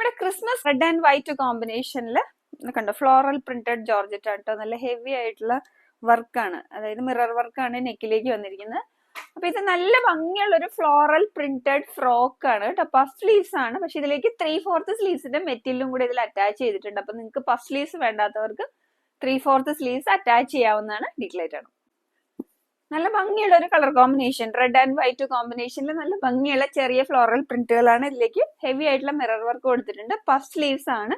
നമ്മുടെ Christmas red and white കോമ്പിനേഷനിൽ കണ്ടോ ഫ്ലോറൽ പ്രിന്റഡ് ജോർജറ്റ് ആട്ടോ നല്ല ഹെവി ആയിട്ടുള്ള വർക്കാണ്. അതായത് മിറർ വർക്കാണ് നെക്കിലേക്ക് വന്നിരിക്കുന്നത്. അപ്പൊ ഇത് നല്ല ഭംഗിയുള്ള ഒരു ഫ്ലോറൽ പ്രിന്റഡ് ഫ്രോക്ക് ആണ് കേട്ടോ. പഫ് സ്ലീവ്സ് ആണ്. പക്ഷെ ഇതിലേക്ക് ത്രീ ഫോർത്ത് സ്ലീവ്സിന്റെ മെറ്റീരിയലും കൂടി ഇതിൽ അറ്റാച്ച് ചെയ്തിട്ടുണ്ട്. അപ്പൊ നിങ്ങൾക്ക് പഫ് സ്ലീവ്സ് വേണ്ടാത്തവർക്ക് ത്രീ ഫോർത്ത് സ്ലീവ്സ് അറ്റാച്ച് ചെയ്യാവുന്നതാണ് ഡിക്ലേറ്റ് ആണ്. നല്ല ഭംഗിയുള്ള ഒരു colour combination red and white കോമ്പിനേഷനിൽ നല്ല ഭംഗിയുള്ള ചെറിയ ഫ്ലോറൽ പ്രിന്റുകളാണ് ഇതിലേക്ക് ഹെവി ആയിട്ടുള്ള മിറർ വർക്ക് കൊടുത്തിട്ടുണ്ട്. പഫ് സ്ലീവ്സ് ആണ്.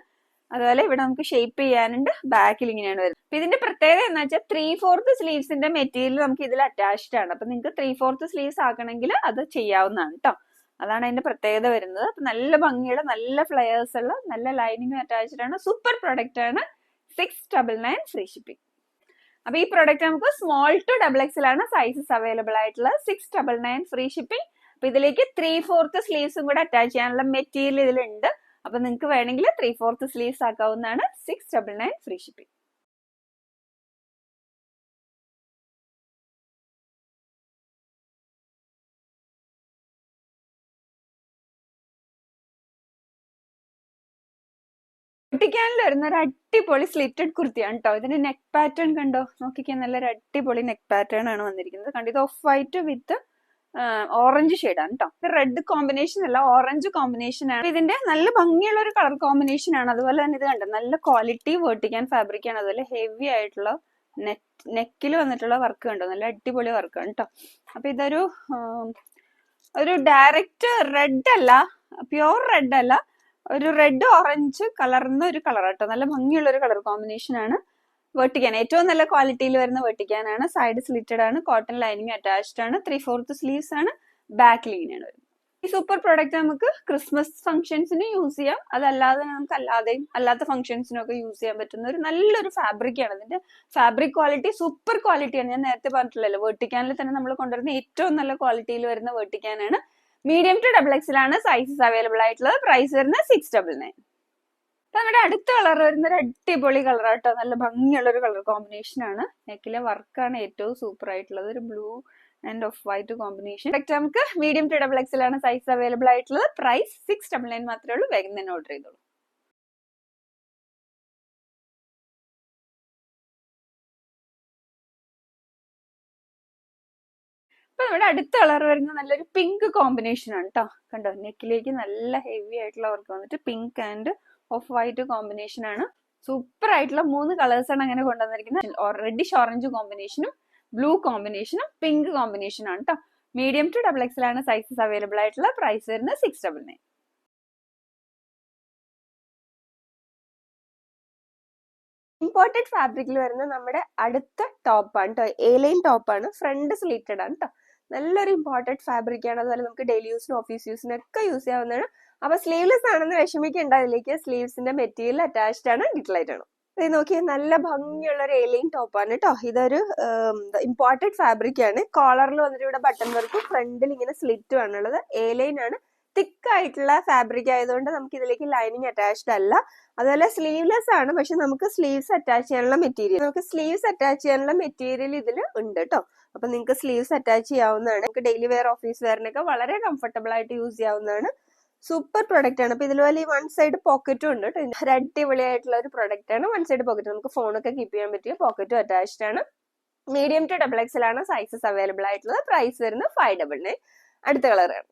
അതുപോലെ ഇവിടെ നമുക്ക് ഷേപ്പ് ചെയ്യാനുണ്ട്. ബാക്കിൽ ഇങ്ങനെയാണ് വരുന്നത്. അപ്പൊ ഇതിന്റെ പ്രത്യേകത എന്ന് വെച്ചാൽ ത്രീ ഫോർത്ത് സ്ലീവ്സിന്റെ മെറ്റീരിയൽ നമുക്ക് ഇതിൽ അറ്റാച്ച്ഡ് ആണ്. അപ്പൊ നിങ്ങൾക്ക് ത്രീ ഫോർത്ത് സ്ലീവ്സ് ആക്കണമെങ്കിൽ അത് ചെയ്യാവുന്നതാണ് കേട്ടോ അതാണ് അതിന്റെ പ്രത്യേകത വരുന്നത്. അപ്പൊ നല്ല ഭംഗിയുള്ള നല്ല ഫ്ലയേഴ്സ് ഉള്ള നല്ല ലൈനിങ് അറ്റാച്ച്ഡ് ആണ്. സൂപ്പർ പ്രൊഡക്റ്റ് ആണ്. Six double nine free shipping അപ്പൊ ഈ പ്രൊഡക്റ്റ് നമുക്ക് സ്മോൾ ടു ഡബിൾ എക്സിലാണ് സൈസസ് അവൈലബിൾ ആയിട്ടുള്ളത് six double nine free shipping അപ്പൊ ഇതിലേക്ക് ത്രീ ഫോർത്ത് സ്ലീവ്സും കൂടെ അറ്റാച്ച് ചെയ്യാനുള്ള മെറ്റീരിയൽ ഇതിലുണ്ട്. അപ്പൊ നിങ്ങൾക്ക് വേണമെങ്കിൽ three fourth sleeves ആക്കാവുന്നതാണ് six double nine free shipping കുട്ടിക്കാനിൽ വരുന്ന? ഒരു അടിപൊളി സ്ലിറ്റഡ് കുർത്തിയാണ് കേട്ടോ ഇതിന്റെ നെക്ക് പാറ്റേൺ കണ്ടോ? നോക്കിക്കാൻ നല്ലൊരു അടിപൊളി നെക്ക് പാറ്റേൺ ആണ് വന്നിരിക്കുന്നത്. കണ്ടോ ഇത് ഓഫ് വൈറ്റ് വിത്ത് ഓറഞ്ച് ഷെയ്ഡാണ് കേട്ടോ റെഡ് കോമ്പിനേഷൻ അല്ല ഓറഞ്ച് കോമ്പിനേഷൻ ആണ്. ഇതിന്റെ നല്ല ഭംഗിയുള്ള ഒരു കളർ കോമ്പിനേഷൻ ആണ്. അതുപോലെ തന്നെ ഇത് കണ്ടോ നല്ല ക്വാളിറ്റി വേർട്ടിക്കാൻ ഫാബ്രിക് ആണ്. അതുപോലെ ഹെവി ആയിട്ടുള്ള നെക്ക് നെക്കിൽ വന്നിട്ടുള്ള വർക്ക് കണ്ടോ? നല്ല അടിപൊളി വർക്കാണ് കേട്ടോ അപ്പൊ ഇതൊരു ഒരു ഡയറക്റ്റ് റെഡ് അല്ല പ്യുവർ റെഡ് അല്ല. ഒരു റെഡ് ഓറഞ്ച് കളർന്ന ഒരു കളർ കേട്ടോ നല്ല ഭംഗിയുള്ള ഒരു കളർ കോമ്പിനേഷൻ ആണ് വെട്ടിക്കാൻ. ഏറ്റവും നല്ല ക്വാളിറ്റിയിൽ വരുന്ന വെട്ടിക്കാനാണ്. സൈഡ് സ്ലിറ്റഡ് ആണ് കോട്ടൺ ലൈനിങ് അറ്റാച്ച്ഡ് ആണ് ത്രീ ഫോർത്ത് സ്ലീവ്സ് ആണ് ബാക്ക് ലീനാണ് വരുന്നത്. ഈ സൂപ്പർ പ്രോഡക്റ്റ് നമുക്ക് ക്രിസ്മസ് ഫംഗ്ഷൻസിന് യൂസ് ചെയ്യാം. അതല്ലാതെ നമുക്ക് അല്ലാതെയും അല്ലാത്ത ഫംഗ്ഷൻസിനും ഒക്കെ യൂസ് ചെയ്യാൻ പറ്റുന്ന ഒരു നല്ലൊരു ഫാബ്രിക് ആണ്. അതിന്റെ ഫാബ്രിക് ക്വാളിറ്റി സൂപ്പർ ക്വാളിറ്റിയാണ് ഞാൻ നേരത്തെ പറഞ്ഞിട്ടില്ലല്ലോ വെട്ടിക്കാനിൽ തന്നെ നമ്മൾ കൊണ്ടുവരുന്ന ഏറ്റവും നല്ല ക്വാളിറ്റിയിൽ വരുന്ന വെട്ടിക്കാനാണ് മീഡിയം ടു ഡബിൾ എക്സിലാണ് സൈസസ് അവൈലബിൾ ആയിട്ടുള്ളത്. പ്രൈസ് വരുന്നത് സിക്സ് ഡബിൾ നയൻ അപ്പൊ നമ്മുടെ അടുത്ത കളർ വരുന്ന ഒരു അടിപൊളി കളർ ആട്ടോ. നല്ല ഭംഗിയുള്ള ഒരു കളർ കോമ്പിനേഷൻ ആണ് നെക്കിലെ വർക്കാണ് ഏറ്റവും സൂപ്പർ ആയിട്ടുള്ളത്. ഒരു blue and off white combination നമുക്ക് മീഡിയം ടു ഡബിൾ എക്സിലാണ് സൈസ് അവൈലബിൾ ആയിട്ടുള്ളത്. പ്രൈസ് സിക്സ് ഡബിൾ നയൻ മാത്രമേ ഉള്ളൂ. വേഗം തന്നെ ഓർഡർ ചെയ്തോളൂ. അപ്പൊ നമ്മുടെ അടുത്ത കളർ വരുന്ന നല്ലൊരു പിങ്ക് കോമ്പിനേഷൻ ആണ് കേട്ടോ കണ്ടോ? നെക്കിലേക്ക് നല്ല ഹെവി ആയിട്ടുള്ള വർക്ക് വന്നിട്ട് pink and off white combination ആണ്. സൂപ്പർ ആയിട്ടുള്ള മൂന്ന് കളേഴ്സ് ആണ് അങ്ങനെ കൊണ്ടുവന്നിരിക്കുന്നത്. റെഡിഷ് ഓറഞ്ച് കോമ്പിനേഷനും ബ്ലൂ കോമ്പിനേഷനും പിങ്ക് കോമ്പിനേഷൻ ആണ് കേട്ടോ മീഡിയം ടു ഡബിൾ എക്സിലാണ് സൈസസ് അവൈലബിൾ ആയിട്ടുള്ള. പ്രൈസ് വരുന്നത് സിക്സ് ഡബിൾ നയൻ ഇമ്പോർട്ടഡ് ഫാബ്രിക്കിൽ വരുന്ന നമ്മുടെ അടുത്ത ടോപ്പാണ് കേട്ടോ ഏലൈൻ ടോപ്പാണ് ഫ്രണ്ട് സ്ലീറ്റഡ് ആണ്. കേട്ടോ നല്ലൊരു ഇമ്പോർട്ടന്റ് ഫാബ്രിക് ആണ്. അതുപോലെ നമുക്ക് ഡെയിലി യൂസിനും ഓഫീസ് യൂസിനും ഒക്കെ യൂസ് ചെയ്യാവുന്നതാണ്. അപ്പൊ സ്ലീവ്ലെസ് ആണെന്ന് വിഷമിക്കേണ്ട. അതിലേക്ക് സ്ലീവ്സിന്റെ മെറ്റീരിയൽ അറ്റാച്ച്ഡ് ആണ് ഡിറ്റലൈറ്റ് ആണ്. ഇത് നോക്കിയാൽ നല്ല ഭംഗിയുള്ള ഒരു ഏലിയൻ ടോപ്പാണ് കേട്ടോ ഇതൊരു ഇമ്പോർട്ടഡ് ഫാബ്രിക് ആണ്. കോളറിൽ വന്നിട്ട് ഇവിടെ ബട്ടൺ വർക്കും ഫ്രണ്ടിൽ ഇങ്ങനെ സ്ലിറ്റും ആണുള്ളത്. ഏലൈൻ ആണ്. തിക്ക് ആയിട്ടുള്ള ഫാബ്രിക് ആയതുകൊണ്ട് നമുക്ക് ഇതിലേക്ക് ലൈനിങ് അറ്റാച്ച്ഡ് അല്ല. അതുപോലെ സ്ലീവ്ലെസ് ആണ് പക്ഷെ നമുക്ക് സ്ലീവ്സ് അറ്റാച്ച് ചെയ്യാനുള്ള മെറ്റീരിയൽ നമുക്ക് സ്ലീവ്സ് അറ്റാച്ച് ചെയ്യാനുള്ള മെറ്റീരിയൽ ഇതിൽ ഉണ്ട് കേട്ടോ അപ്പൊ നിങ്ങൾക്ക് സ്ലീവ്സ് അറ്റാച്ച് ചെയ്യാവുന്നതാണ്. നമുക്ക് ഡെയിലി വെയർ ഓഫീസ് വെയറിനൊക്കെ വളരെ കംഫർട്ടബിൾ ആയിട്ട് യൂസ് ചെയ്യാവുന്നതാണ്. സൂപ്പർ പ്രൊഡക്റ്റ് ആണ്. അപ്പൊ ഇതിൽ ഈ വൺ സൈഡ് പോക്കറ്റും ഉണ്ട് കേട്ടോ ഒരു ഒരു പ്രൊഡക്റ്റ് ആണ്. വൺ സൈഡ് പോക്കറ്റ് നമുക്ക് ഫോണൊക്കെ കീപ്പ് ചെയ്യാൻ പറ്റിയ പോക്കറ്റും അറ്റാച്ച്ഡ് ആണ്. മീഡിയം ടു ഡബിൾ എക്സിലാണ് സൈസസ് അവൈലബിൾ ആയിട്ടുള്ളത്. പ്രൈസ് വരുന്നത് ഫൈവ് ഡബിൾ നയൻ അടുത്ത കളറാണ്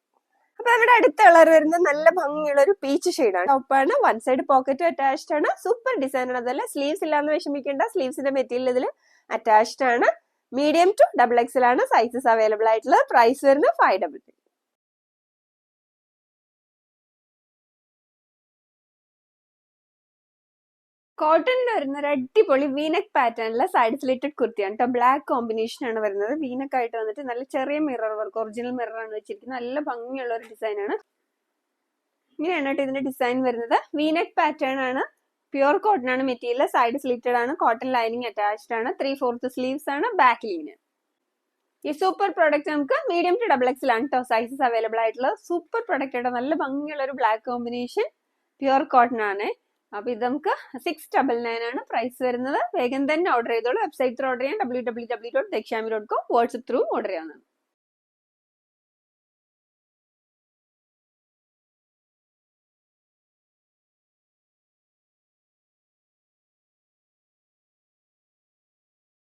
അപ്പൊ നമ്മുടെ അടുത്ത കളർ വരുന്നത് നല്ല ഭംഗിയുള്ള ഒരു പീച്ച് ഷെയ്ഡാണ് ടോപ്പാണ് വൺ സൈഡ് പോക്കറ്റ് അറ്റാച്ച്ഡ് ആണ്. സൂപ്പർ ഡിസൈൻ ആണ് അതല്ല? സ്ലീവ്സ് ഇല്ലാന്ന് വിഷമിക്കേണ്ട. സ്ലീവ്സിന്റെ മെറ്റീരിയൽ ഇതിൽ അറ്റാച്ച്ഡ് ആണ്. മീഡിയം ടു ഡബിൾ എക്സൽ ആണ് സൈസസ് അവൈലബിൾ ആയിട്ടുള്ളത്. പ്രൈസ് വരുന്നത് ഫൈവ് ഡബിൾ കോട്ടണിൽ വരുന്ന ഒരു അടിപൊളി വീനക് പാറ്റേണിലെ സൈഡ് സ്ലിറ്റഡ് കുർത്തിയാണ്. കേട്ടോ ബ്ലാക്ക് കോമ്പിനേഷൻ ആണ് വരുന്നത്. വീനക് ആയിട്ട് വന്നിട്ട് നല്ല ചെറിയ മിറർ വർക്ക് ഒറിജിനൽ മിറർ ആണ് വെച്ചിരിക്കുന്നത്. നല്ല ഭംഗിയുള്ള ഒരു ഡിസൈൻ ആണ്. ഇങ്ങനെയാണ് കേട്ടോ ഇതിന്റെ ഡിസൈൻ വരുന്നത്. വീനക് പാറ്റേൺ ആണ്. പ്യുർ കോട്ടൺ ആണ് മെറ്റീരിയൽ. സൈഡ് സ്ലിറ്റഡ് ആണ്. കോട്ടൺ ലൈനിങ് അറ്റാച്ച്ഡ് ആണ്. ത്രീ ഫോർത്ത് സ്ലീവ്സ് ആണ്. ബാക്ക് ലീന് ഈ സൂപ്പർ പ്രോഡക്റ്റ് നമുക്ക് മീഡിയം ടു ഡബിൾ എക്സിലാണ് കേട്ടോ സൈസസ് അവൈലബിൾ ആയിട്ടുള്ള സൂപ്പർ പ്രോഡക്റ്റ് ആയിട്ട് നല്ല ഭംഗിയുള്ള ഒരു ബ്ലാക്ക് കോമ്പിനേഷൻ പ്യുർ കോട്ടൺ ആണ്. അപ്പൊ ഇത് നമുക്ക് സിക്സ് ഡബിൾ നയൻ ആണ് പ്രൈസ് വരുന്നത്. വേഗം തന്നെ ഓർഡർ ചെയ്തോളൂ. വെബ്സൈറ്റ് ത്രൂ ഓർഡർ ചെയ്യാം. W W W dot Dakshami dot com WhatsApp through order ചെയ്യാവുന്നതാണ്.